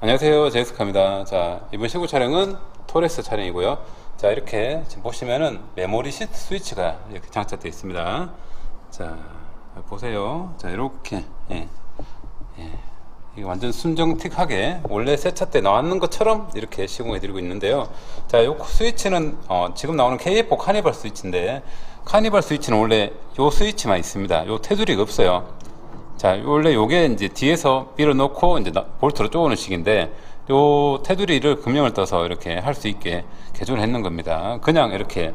안녕하세요. 제이스카입니다. 자 이번 시구 촬영은 토레스 촬영이고요. 자 이렇게 지금 보시면은 메모리 시트 스위치가 이렇게 장착되어 있습니다. 자 보세요. 자 이렇게 예, 예. 완전 순정틱하게 원래 새 차 때 나왔는 것처럼 이렇게 시공해 드리고 있는데요. 자요 스위치는 어, 지금 나오는 KF4 카니발 스위치인데 카니발 스위치는 원래 요 스위치만 있습니다. 요 테두리가 없어요 자, 원래 요게 이제 뒤에서 밀어 넣고 이제 나- 볼트로 쪼는 식인데 요 테두리를 금형을 떠서 이렇게 할 수 있게 개조를 했는 겁니다. 그냥 이렇게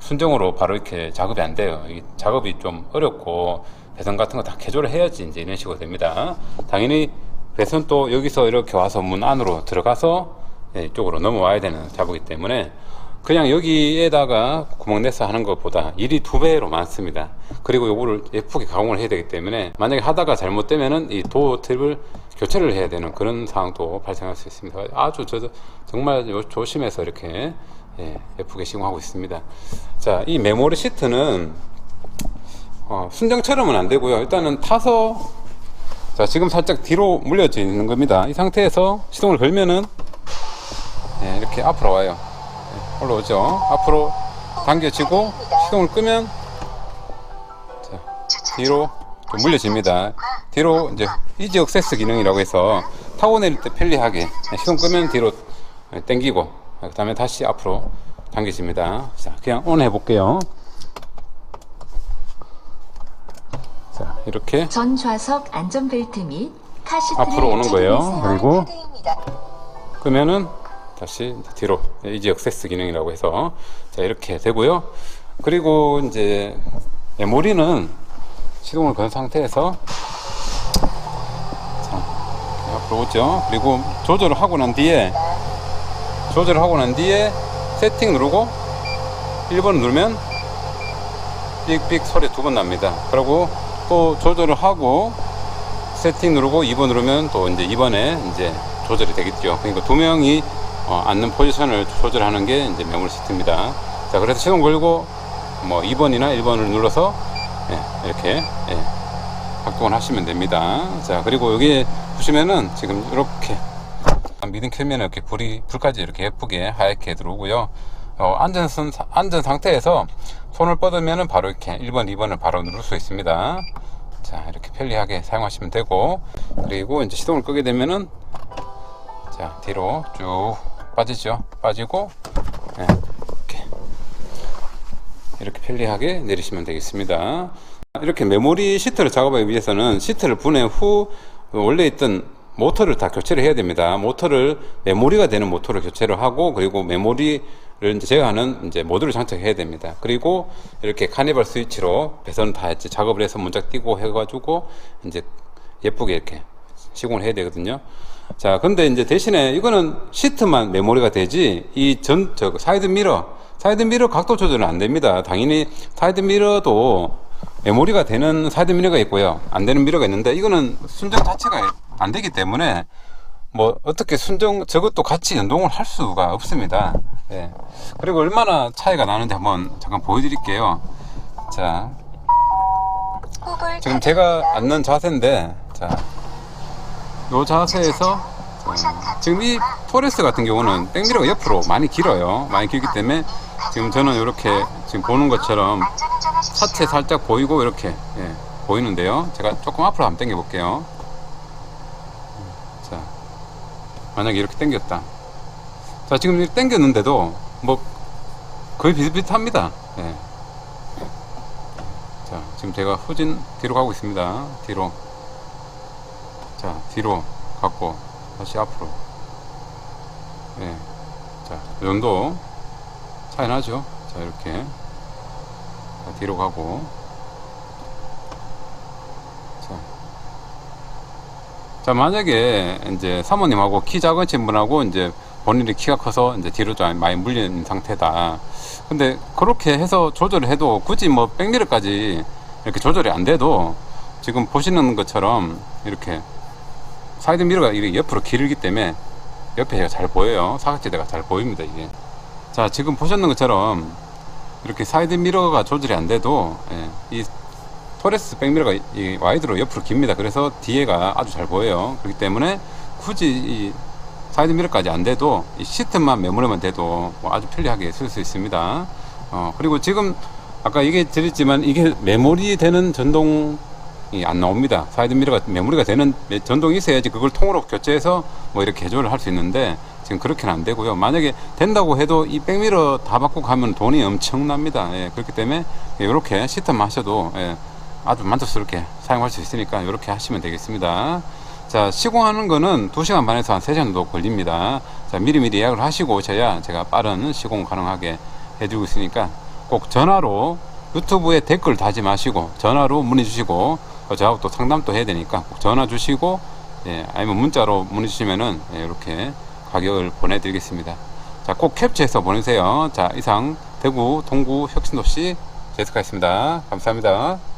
순정으로 바로 이렇게 작업이 안 돼요. 이 작업이 좀 어렵고 배선 같은 거 다 개조를 해야지 이제 이런 식으로 됩니다. 당연히 배선 또 여기서 이렇게 와서 문 안으로 들어가서 예, 이쪽으로 넘어와야 되는 작업이기 때문에 그냥 여기에다가 구멍 내서 하는 것보다 일이 두 배로 많습니다. 그리고 요거를 예쁘게 가공을 해야 되기 때문에 만약에 하다가 잘못되면은 이 도어 탭을 교체를 해야 되는 그런 상황도 발생할 수 있습니다. 아주 저도 정말 요- 조심해서 이렇게 예, 예쁘게 시공하고 있습니다. 자, 이 메모리 시트는 어, 순정처럼은 안 되고요. 일단은 타서 자, 지금 살짝 뒤로 물려져 있는 겁니다. 이 상태에서 시동을 걸면은 예, 이렇게 앞으로 와요. 예, 올라오죠. 앞으로 당겨지고 시동을 끄면 자, 뒤로 좀 물려집니다. 뒤로 이제 이지 억세스 기능이라고 해서 타고 내릴 때 편리하게 예, 시동 끄면 뒤로 예, 당기고 그 다음에 다시 앞으로 당겨집니다. 자, 그냥 온 해볼게요. 자, 이렇게 전 좌석 안전벨트 및 카시트를 앞으로 오는 거예요. 그리고 끄면은 다시 뒤로 이지 억세스 기능이라고 해서 자 이렇게 되고요. 그리고 이제 메모리는 시동을 건 상태에서 자 앞으로 오죠. 그리고 조절을 하고 난 뒤에 조절을 하고 난 뒤에 세팅 누르고 1번 누르면 삑삑 소리 두 번 납니다. 그리고 또 조절을 하고 세팅 누르고 2번 누르면 또 이제 2번에 이제 조절이 되겠죠. 그러니까 두 명이 어, 앉는 포지션을 조절하는 게 이제 메모리 시트입니다. 자, 그래서 시동 걸고 뭐 2번이나 1번을 눌러서 예, 이렇게 예, 작동을 하시면 됩니다. 자, 그리고 여기 보시면은 지금 이렇게 미등 켜면 이렇게 불이 불까지 이렇게 예쁘게 하얗게 들어오고요. 어, 앉은, 선- 앉은 상태에서 손을 뻗으면은 바로 이렇게 1번, 2번을 바로 누를 수 있습니다. 자, 이렇게 편리하게 사용하시면 되고, 그리고 이제 시동을 끄게 되면은, 자, 뒤로 쭉 빠지죠. 빠지고, 예, 이렇게, 이렇게 편리하게 내리시면 되겠습니다. 이렇게 메모리 시트를 작업하기 위해서는 시트를 분해 후 원래 있던 모터를 다 교체를 해야 됩니다. 모터를 메모리가 되는 모터를 교체를 하고 그리고 메모리를 이제 제어하는 이제 모듈을 장착해야 됩니다. 그리고 이렇게 카니발 스위치로 배선 다 이제 작업을 해서 문짝 띄고 해가지고 이제 예쁘게 이렇게 시공을 해야 되거든요. 자, 근데 이제 대신에 이거는 시트만 메모리가 되지 이 전 저 사이드 미러 사이드 미러 각도 조절은 안 됩니다. 당연히 사이드 미러도 메모리가 되는 사이드 미러가 있고요. 안 되는 미러가 있는데 이거는 순정 자체가 안 되기 때문에 뭐 어떻게 순정 저것도 같이 연동을 할 수가 없습니다. 예. 그리고 얼마나 차이가 나는지 한번 잠깐 보여드릴게요. 자, 지금 제가 앉는 자세인데, 자, 요 자세에서 자, 지금 이 토레스 같은 경우는 백미러가 옆으로 많이 길어요. 많이 길기 때문에 지금 저는 이렇게 지금 보는 것처럼 차체 살짝 보이고 이렇게 예, 보이는데요. 제가 조금 앞으로 한번 당겨 볼게요. 자, 만약에 이렇게 당겼다. 자, 지금 이렇게 당겼는데도 뭐 거의 비슷비슷합니다. 예. 자, 지금 제가 후진 뒤로 가고 있습니다. 뒤로. 자, 뒤로 갔고, 다시 앞으로. 예. 자, 이 정도 차이 나죠? 자, 이렇게. 자, 뒤로 가고. 자. 자, 만약에 이제 사모님하고 키 작으신 분하고 이제 본인이 키가 커서 이제 뒤로 좀 많이 물린 상태다. 근데 그렇게 해서 조절을 해도 굳이 뭐 백미러까지 이렇게 조절이 안 돼도 지금 보시는 것처럼 이렇게 사이드 미러가 이렇게 옆으로 길기 때문에 옆에 잘 보여요. 사각지대가 잘 보입니다, 이게. 자, 지금 보셨는 것처럼 이렇게 사이드 미러가 조절이 안 돼도 예, 이 토레스 백미러가 이 와이드로 옆으로 깁니다. 그래서 뒤에가 아주 잘 보여요. 그렇기 때문에 굳이 이 사이드 미러까지 안 돼도 이 시트만 메모리만 돼도 뭐 아주 편리하게 쓸 수 있습니다. 어, 그리고 지금 아까 얘기 드렸지만 이게 메모리 되는 전동이 안 나옵니다. 사이드 미러가 메모리가 되는 전동이 있어야지 그걸 통으로 교체해서 뭐 이렇게 개조를 할수 있는데 지금 그렇게는 안 되고요. 만약에 된다고 해도 이 백미러 다 바꾸고 하면 돈이 엄청납니다. 예, 그렇기 때문에 이렇게 시트만 하셔도 예, 아주 만족스럽게 사용할 수 있으니까 이렇게 하시면 되겠습니다. 자, 시공하는 거는 2시간 반에서 한 3시간 정도 걸립니다. 자, 미리미리 예약을 하시고 오셔야 제가 빠른 시공 가능하게 해주고 있으니까 꼭 전화로 유튜브에 댓글 다지 마시고 전화로 문의 주시고 어, 저하고 또 상담도 해야 되니까 꼭 전화 주시고 예, 아니면 문자로 문의 주시면은 예, 이렇게 가격을 보내드리겠습니다. 자, 꼭 캡처해서 보내세요. 자, 이상 대구 동구 혁신도시 제스카였습니다. 감사합니다.